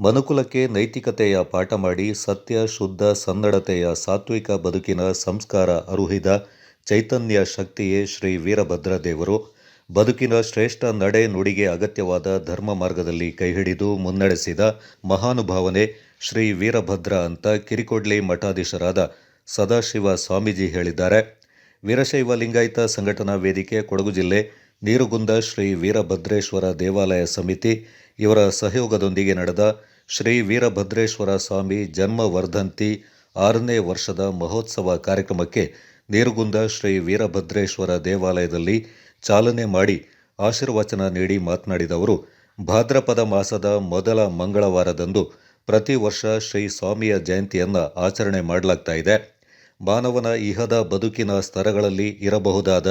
ಮನುಕುಲಕ್ಕೆ ನೈತಿಕತೆಯ ಪಾಠ ಮಾಡಿ ಸತ್ಯ, ಶುದ್ಧ, ಸನ್ನಡತೆಯ ಸಾತ್ವಿಕ ಬದುಕಿನ ಸಂಸ್ಕಾರ ಅರುಹಿದ ಚೈತನ್ಯ ಶಕ್ತಿಯೇ ಶ್ರೀ ವೀರಭದ್ರ ದೇವರು. ಬದುಕಿನ ಶ್ರೇಷ್ಠ ನಡೆ ನುಡಿಗೆ ಅಗತ್ಯವಾದ ಧರ್ಮ ಮಾರ್ಗದಲ್ಲಿ ಕೈಹಿಡಿದು ಮುನ್ನಡೆಸಿದ ಮಹಾನುಭಾವನೆ ಶ್ರೀ ವೀರಭದ್ರ ಅಂತ ಕಿರಿಕೊಡ್ಲಿ ಮಠಾಧೀಶರಾದ ಸದಾಶಿವ ಸ್ವಾಮೀಜಿ ಹೇಳಿದ್ದಾರೆ. ವೀರಶೈವ ಲಿಂಗಾಯತ ಸಂಘಟನಾ ವೇದಿಕೆ ಕೊಡಗು ಜಿಲ್ಲೆ ನೀರುಗುಂದ ಶ್ರೀ ವೀರಭದ್ರೇಶ್ವರ ದೇವಾಲಯ ಸಮಿತಿ, ಇವರ ಸಹಯೋಗದೊಂದಿಗೆ ನಡೆದ ಶ್ರೀ ವೀರಭದ್ರೇಶ್ವರ ಸ್ವಾಮಿ ಜನ್ಮ ವರ್ಧಂತಿ ಆರನೇ ವರ್ಷದ ಮಹೋತ್ಸವ ಕಾರ್ಯಕ್ರಮಕ್ಕೆ ನೀರುಗುಂದ ಶ್ರೀ ವೀರಭದ್ರೇಶ್ವರ ದೇವಾಲಯದಲ್ಲಿ ಚಾಲನೆ ಮಾಡಿ ಆಶೀರ್ವಚನ ನೀಡಿ ಮಾತನಾಡಿದ ಅವರು, ಭಾದ್ರಪದ ಮಾಸದ ಮೊದಲ ಮಂಗಳವಾರದಂದು ಪ್ರತಿ ವರ್ಷ ಶ್ರೀ ಸ್ವಾಮಿಯ ಜಯಂತಿಯನ್ನು ಆಚರಣೆ ಮಾಡಲಾಗ್ತಾ ಇದೆ. ಮಾನವನ ಇಹದ ಬದುಕಿನ ಸ್ತರಗಳಲ್ಲಿ ಇರಬಹುದಾದ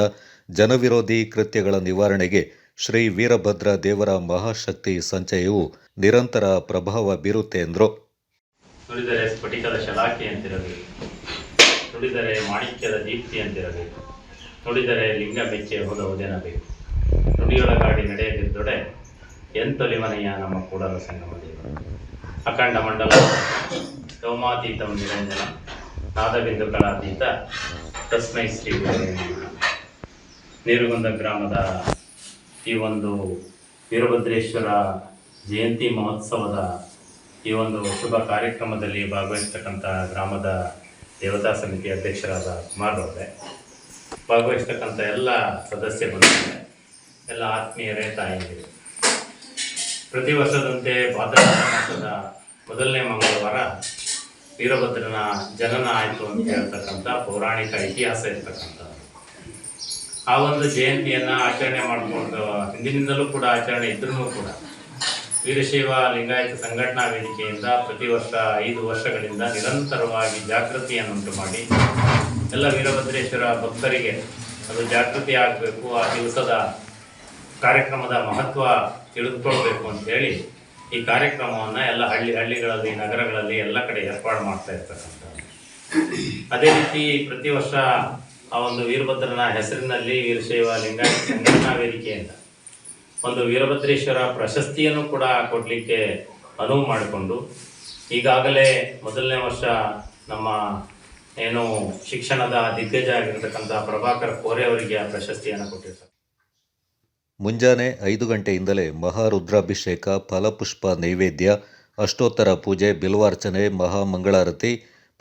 ಜನವಿರೋಧಿ ಕೃತ್ಯಗಳ ನಿವಾರಣೆಗೆ ಶ್ರೀ ವೀರಭದ್ರ ದೇವರ ಮಹಾಶಕ್ತಿ ಸಂಚಯವು ನಿರಂತರ ಪ್ರಭಾವ ಬೀರುತ್ತೆ ಎಂದರು. ನುಡಿದರೆ ಸ್ಫಟಿಕದ ಶಲಾಕೆ ಅಂತಿರಬೇಕು. ನುಡಿದರೆ ಮಾಣಿಕ್ಯದ ದೀಪ್ತಿ ಅಂತಿರಬೇಕು. ನುಡಿದರೆ ಲಿಂಗ ಬೆಚ್ಚೆ ಹೋದ ಒದೆನಬೇಕು ನುಡಿಯೊಳಗಾಡಿ ನಡೆಯದಿದ್ದೊಡೆ ಎಂತೊಲಿಮನೆಯ ನಮ್ಮ ಕೂಡಲ ಸಂಗಮ ದೇವರು ಅಖಂಡ ಮಂಡಲ, ಸೋಮಾತೀತಂ ನಿರಂಜನ, ನಾದಬಿಂದುಗಳಾತೀತ, ತಸ್ಮೈ ಶ್ರೀ. ನೀರುಗುಂದ ಗ್ರಾಮದ ಈ ಒಂದು ವೀರಭದ್ರೇಶ್ವರ ಜಯಂತಿ ಮಹೋತ್ಸವದ ಈ ಒಂದು ಶುಭ ಕಾರ್ಯಕ್ರಮದಲ್ಲಿ ಭಾಗವಹಿಸ್ತಕ್ಕಂಥ ಗ್ರಾಮದ ದೇವತಾ ಸಮಿತಿ ಅಧ್ಯಕ್ಷರಾದ ಕುಮಾರ್ ಅವರೇ ಭಾಗವಹಿಸ್ತಕ್ಕಂಥ ಎಲ್ಲ ಸದಸ್ಯ ಬಂದಿದ್ದಾರೆ ಎಲ್ಲ ಆತ್ಮೀಯರೇ, ತಾಯಿಯರು. ಪ್ರತಿ ವರ್ಷದಂತೆ ಭಾದ್ರಪದ ಮೊದಲನೇ ಮಂಗಳವಾರ ವೀರಭದ್ರನ ಜನನ ಆಯಿತು ಅಂತ ಹೇಳ್ತಕ್ಕಂಥ ಪೌರಾಣಿಕ ಇತಿಹಾಸ ಇರ್ತಕ್ಕಂಥದ್ದು. ಆ ಒಂದು ಜಯಂತಿಯನ್ನ ಆಚರಣೆ ಮಾಡಿಕೊಂಡು ಹಿಂದಿನಿಂದಲೂ ಕೂಡ ಆಚರಣೆ ಇದ್ರೂ ಕೂಡ. ವೀರಶೈವ ಲಿಂಗಾಯತ ಸಂಘಟನಾ ವೇದಿಕೆಯಿಂದ ಪ್ರತಿ ವರ್ಷ ಐದು ವರ್ಷಗಳಿಂದ ನಿರಂತರವಾಗಿ ಜಾಗೃತಿಯನ್ನುಂಟು ಮಾಡಿ, ಎಲ್ಲ ವೀರಭದ್ರೇಶ್ವರ ಭಕ್ತರಿಗೆ ಅದು ಜಾಗೃತಿ ಆಗಬೇಕು, ಆ ದಿವಸದ ಕಾರ್ಯಕ್ರಮದ ಮಹತ್ವ ತಿಳಿದುಕೊಳ್ಬೇಕು ಹೇಳಿ ಈ ಕಾರ್ಯಕ್ರಮವನ್ನು ಎಲ್ಲ ಹಳ್ಳಿ ಹಳ್ಳಿಗಳಲ್ಲಿ, ನಗರಗಳಲ್ಲಿ ಎಲ್ಲ ಕಡೆ ಏರ್ಪಾಡು ಮಾಡ್ತಾ ಇರ್ತಕ್ಕಂಥ ಅದೇ ರೀತಿ ಪ್ರತಿ ವರ್ಷ ಆ ಒಂದು ವೀರಭದ್ರನ ಹೆಸರಿನಲ್ಲಿ ವೀರಶೈವ ಲಿಂಗಾಯತ ವೇದಿಕೆ ಅಂತ. ಒಂದು ವೀರಭದ್ರೇಶ್ವರ ಪ್ರಶಸ್ತಿಯನ್ನು ಕೂಡ ಕೊಡಲಿಕ್ಕೆ ಅನುವು ಮಾಡಿಕೊಂಡು, ಈಗಾಗಲೇ ಮೊದಲನೇ ವರ್ಷ ನಮ್ಮ ಏನು ಶಿಕ್ಷಣದ ದಿಗ್ಗಜ ಆಗಿರ್ತಕ್ಕಂಥ ಪ್ರಭಾಕರ್ ಕೋರೆ ಅವರಿಗೆ ಆ ಪ್ರಶಸ್ತಿಯನ್ನು ಕೊಟ್ಟಿರ್ತಾರೆ ಮುಂಜಾನೆ ಐದು ಗಂಟೆಯಿಂದಲೇ ಮಹಾರುದ್ರಾಭಿಷೇಕ, ಫಲಪುಷ್ಪ ನೈವೇದ್ಯ, ಅಷ್ಟೋತ್ತರ ಪೂಜೆ, ಬಿಲ್ವಾರ್ಚನೆ, ಮಹಾಮಂಗಳಾರತಿ,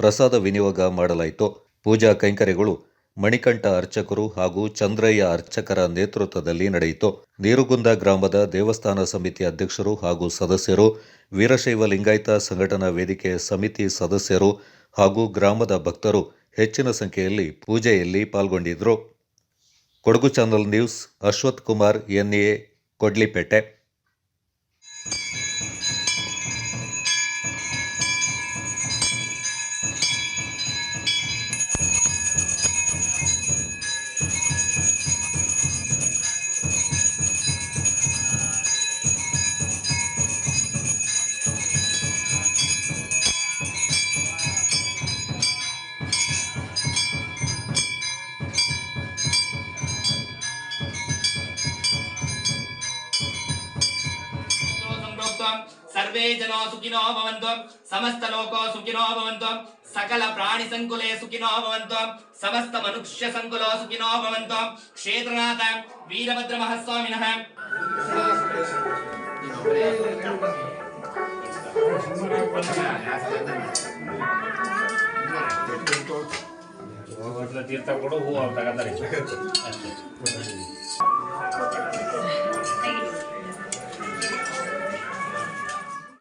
ಪ್ರಸಾದ ವಿನಿಯೋಗ ಮಾಡಲಾಯಿತು. ಪೂಜಾ ಕೈಂಕರ್ಯಗಳು ಮಣಿಕಂಠ ಅರ್ಚಕರು ಹಾಗೂ ಚಂದ್ರಯ್ಯ ಅರ್ಚಕರ ನೇತೃತ್ವದಲ್ಲಿ ನಡೆಯಿತು. ನೀರುಗುಂದ ಗ್ರಾಮದ ದೇವಸ್ಥಾನ ಸಮಿತಿ ಅಧ್ಯಕ್ಷರು ಹಾಗೂ ಸದಸ್ಯರು, ವೀರಶೈವ ಲಿಂಗಾಯತ ಸಂಘಟನಾ ವೇದಿಕೆ ಸಮಿತಿ ಸದಸ್ಯರು ಹಾಗೂ ಗ್ರಾಮದ ಭಕ್ತರು ಹೆಚ್ಚಿನ ಸಂಖ್ಯೆಯಲ್ಲಿ ಪೂಜೆಯಲ್ಲಿ ಪಾಲ್ಗೊಂಡಿದ್ದರು. Kodagu channel news Ashwath Kumar, NA, Kodlipete. ಸಂಪ್ರೋಕ್ತಂ ಸರ್ವೇ ಜನೋ ಸುಖಿನೋ ಭವಂತು ಸಮಸ್ತ ಲೋಕೋ ಸುಖಿನೋ ಭವಂತು ಸಕಲ ಪ್ರಾಣಿ ಸಂಕುಲೇ ಸುಖಿನೋ ಭವಂತು ಸಮಸ್ತ ಮನುಷ್ಯ ಸಂಕುಲೋ ಸುಖಿನೋ ಭವಂತು ಕ್ಷೇತ್ರನಾಥ ವೀರಭದ್ರ ಮಹಾಸ್ವಾಮಿನಃ ತೀರ್ಥ ಕೊಡು ಹೂ ಅವ್ರು ತಗೋತಾರೆ ಅಷ್ಟೇ